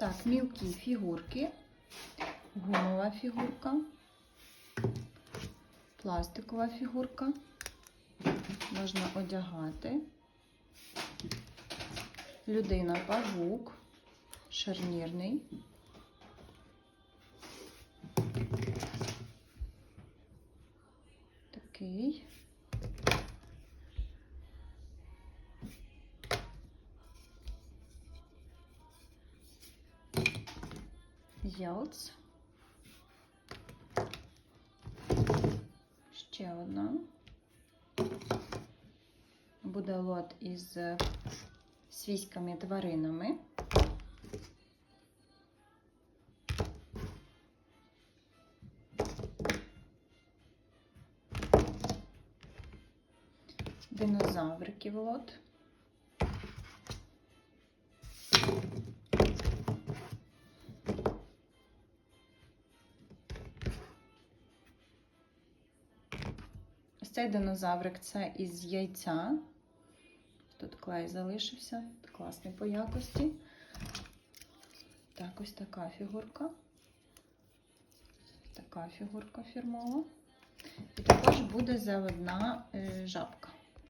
Так, мілкі фігурки, гумова фігурка, пластикова фігурка. Можна одягати. Людина павук, шарнірний. Такий. Ялц. Ще одна. Буде лот із свійськими тваринами. Динозавриків лот. Цей динозаврик це із яйця. Тут клей залишився, класний по якості. Так, ось така фігурка. Така фігурка фірмова. І також буде заводна е, жабка.